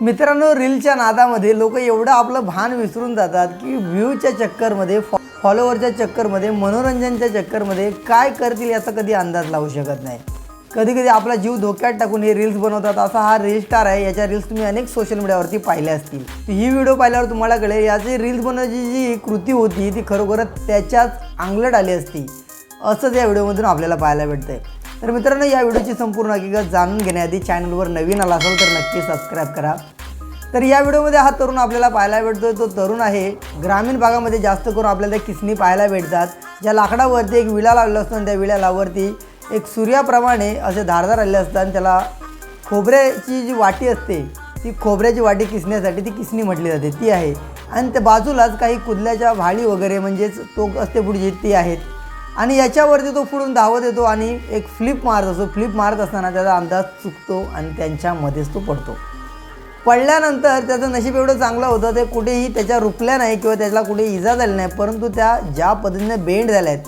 मित्रांनो रीलच्या नादामध्ये लोक एवढं आपलं भान विसरून जातात की व्ह्यूच्या चक्करमध्ये फॉ फॉलोवरच्या चक्करमध्ये मनोरंजनच्या चक्करमध्ये काय करतील याचा कधी अंदाज लावू शकत नाही. कधी कधी आपला जीव धोक्यात टाकून हे रील्स बनवतात. असा हा रील स्टार आहे. याच्या रील्स तुम्ही अनेक सोशल मीडियावरती पाहिल्या असतील. ही व्हिडिओ पाहिल्यावर तुम्हाला कळेल याची रील्स बनवण्याची जी कृती होती ती खरोखरच त्याच्याच अंगलट आली असती. असंच या व्हिडिओमधून आपल्याला पाहायला भेटतं आहे तर मित्रांनो या व्हिडिओची संपूर्ण हकीकत जाणून घेण्याआधी चॅनलवर नवीन आला असेल तर नक्की सबस्क्राईब करा. तर या व्हिडिओमध्ये हा तरुण आपल्याला पाहायला भेटतोय. तो तरुण आहे. ग्रामीण भागामध्ये जास्त करून आपल्याला किसणी किसनी पाहायला भेटतात. ज्या लाकडावरती एक विळा लागला असतो आणि त्या विळ्यालावरती एक सूर्याप्रमाणे असे धारदार आलेले असतात आणि त्याला खोबऱ्याची जी वाटी असते ती खोबऱ्याची वाटी किसण्यासाठी ती किसणी म्हटली जाते. ती आहे. आणि त्या बाजूलाच काही कुदल्याच्या भाळी वगैरे म्हणजेच टोक असते पुढची ती आहेत. आणि याच्यावरती तो पुढून धावत येतो आणि एक फ्लिप मारत असतो. फ्लिप मारत असताना त्याचा अंदाज चुकतो आणि त्यांच्यामध्येच तो पडतो. पडल्यानंतर त्याचं नशीब एवढं चांगलं होतं ते कुठेही त्याच्या रुपल्या नाही किंवा त्याला कुठे इजा झाली नाही परंतु त्या ज्या पद्धतीने बेंड झाल्या आहेत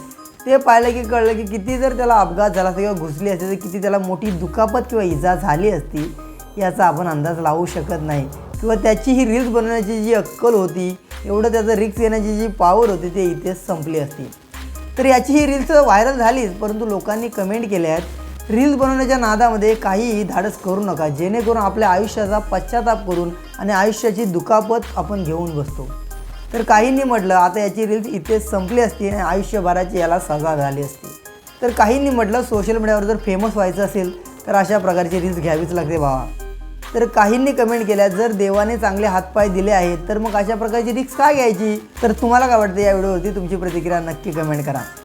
ते पाहिलं की कळलं की किती जर त्याला अपघात झाला असता किंवा घुसली असते तर किती त्याला मोठी दुखापत किंवा इजा झाली असती याचा आपण अंदाज लावू शकत नाही. किंवा त्याची ही रील्स बनवण्याची जी अक्कल होती एवढं त्याचं रिक्स येण्याची जी पॉवर होती ते इथेच संपली असती. तर याची ही रील्स व्हायरल झालीच परंतु लोकांनी कमेंट केल्या आहेत रील्स बनवण्याच्या नादामध्ये काहीही धाडस करू नका जेणेकरून आपल्या आयुष्याचा पश्चाताप करून आणि आयुष्याची दुखापत आपण घेऊन बसतो. तर काहींनी म्हटलं आता याची रील्स इथेच संपली असती आणि आयुष्यभराची याला सजा झाली असती. तर काहींनी म्हटलं सोशल मीडियावर जर फेमस व्हायचं असेल तर अशा प्रकारची रील्स घ्यावीच लागते भावा. तर काहींनी कमेंट केल्या जर देवाने चांगले हातपाय दिले आहेत तर मग अशा प्रकारची रिक्स का घ्यायची? तर तुम्हाला काय वाटतं या व्हिडिओवरती? तुमची प्रतिक्रिया नक्की कमेंट करा.